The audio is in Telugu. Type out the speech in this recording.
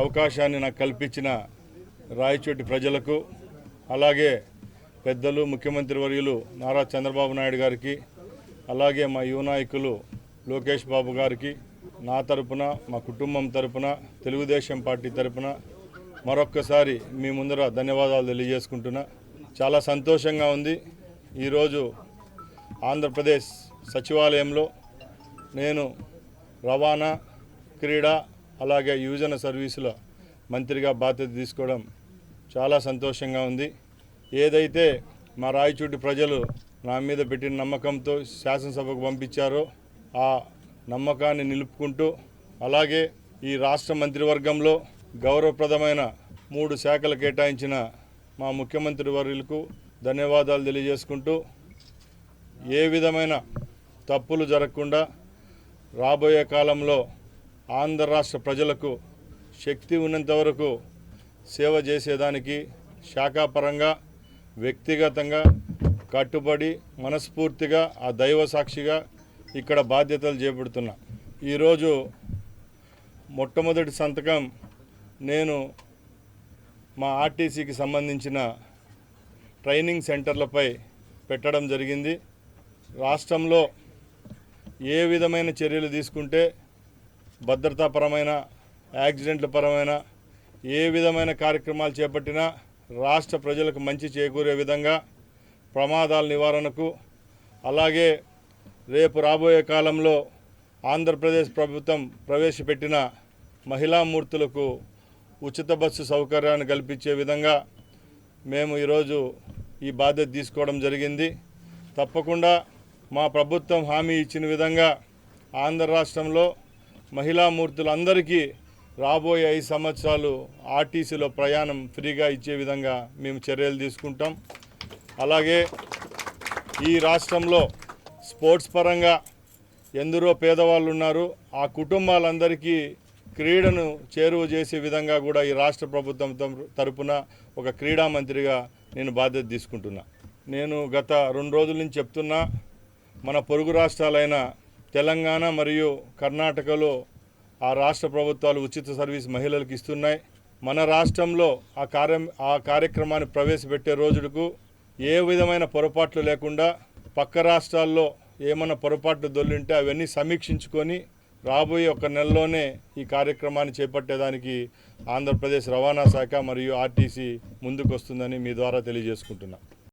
అవకాశాన్ని నాకు కల్పించిన రాయచోటి ప్రజలకు అలాగే పెద్దలు ముఖ్యమంత్రి వర్యులు నారా చంద్రబాబు నాయుడు గారికి అలాగే మా యువ నాయకులు లోకేష్ బాబు గారికి నా తరపున మా కుటుంబం తరపున తెలుగుదేశం పార్టీ తరపున మరొక్కసారి మీ ముందర ధన్యవాదాలు తెలియజేసుకుంటున్నా. చాలా సంతోషంగా ఉంది. ఈరోజు ఆంధ్రప్రదేశ్ సచివాలయంలో నేను రవాణా క్రీడా అలాగే యువజన సర్వీసుల మంత్రిగా బాధ్యత తీసుకోవడం చాలా సంతోషంగా ఉంది. ఏదైతే మా రాయచూటి ప్రజలు నా మీద పెట్టిన నమ్మకంతో శాసనసభకు పంపించారో ఆ నమ్మకాన్ని నిలుపుకుంటూ అలాగే ఈ రాష్ట్ర మంత్రివర్గంలో గౌరవప్రదమైన మూడు శాఖలు కేటాయించిన మా ముఖ్యమంత్రి వర్యులకు ధన్యవాదాలు తెలియజేసుకుంటూ ఏ విధమైన తప్పులు జరగకుండా రాబోయే కాలంలో ఆంధ్ర రాష్ట్ర ప్రజలకు శక్తి ఉన్నంత వరకు సేవ చేసేదానికి శాఖాపరంగా వ్యక్తిగతంగా కట్టుబడి మనస్ఫూర్తిగా ఆ దైవ సాక్షిగా ఇక్కడ బాధ్యతలు చేపడుతున్నా. ఈరోజు మొట్టమొదటి సంతకం నేను మా ఆర్టీసీకి సంబంధించిన ట్రైనింగ్ సెంటర్లపై పెట్టడం జరిగింది. రాష్ట్రంలో ఏ విధమైన చర్యలు తీసుకుంటే భద్రతాపరమైన యాక్సిడెంట్ల పరమైన ఏ విధమైన కార్యక్రమాలు చేపట్టినా రాష్ట్ర ప్రజలకు మంచి చేకూరే విధంగా ప్రమాదాల నివారణకు అలాగే రేపు రాబోయే కాలంలో ఆంధ్రప్రదేశ్ ప్రభుత్వం ప్రవేశపెట్టిన మహిళామూర్తులకు ఉచిత బస్సు సౌకర్యాన్ని కల్పించే విధంగా మేము ఈరోజు ఈ బాధ్యత తీసుకోవడం జరిగింది. తప్పకుండా మా ప్రభుత్వం హామీ ఇచ్చిన విధంగా ఆంధ్ర రాష్ట్రంలో మహిళామూర్తులందరికీ రాబోయే ఐదు సంవత్సరాలు ఆర్టీసీలో ప్రయాణం ఫ్రీగా ఇచ్చే విధంగా మేము చర్యలు తీసుకుంటాం. అలాగే ఈ రాష్ట్రంలో స్పోర్ట్స్ పరంగా ఎందరో పేదవాళ్ళు ఉన్నారు. ఆ కుటుంబాలందరికీ క్రీడను చేరువ చేసే విధంగా కూడా ఈ రాష్ట్ర ప్రభుత్వం తరపు- తరపున ఒక క్రీడా మంత్రిగా నేను బాధ్యత తీసుకుంటున్నా. నేను గత రెండు రోజుల నుంచి చెప్తున్నా మన పొరుగు రాష్ట్రాలైన తెలంగాణ మరియు కర్ణాటకలో ఆ రాష్ట్ర ప్రభుత్వాలు ఉచిత సర్వీస్ మహిళలకు ఇస్తున్నాయి. మన రాష్ట్రంలో ఆ కార్యం ఆ కార్యక్రమాన్ని ప్రవేశపెట్టే రోజుకు ఏ విధమైన పొరపాట్లు లేకుండా పక్క రాష్ట్రాల్లో ఏమన్నా పొరపాట్లు దొల్లింటే అవన్నీ సమీక్షించుకొని రాబోయే ఒక నెలలోనే ఈ కార్యక్రమాన్ని చేపట్టేదానికి ఆంధ్రప్రదేశ్ రవాణా శాఖ మరియు ఆర్టీసీ ముందుకు వస్తుందని మీ ద్వారా తెలియజేసుకుంటున్నాను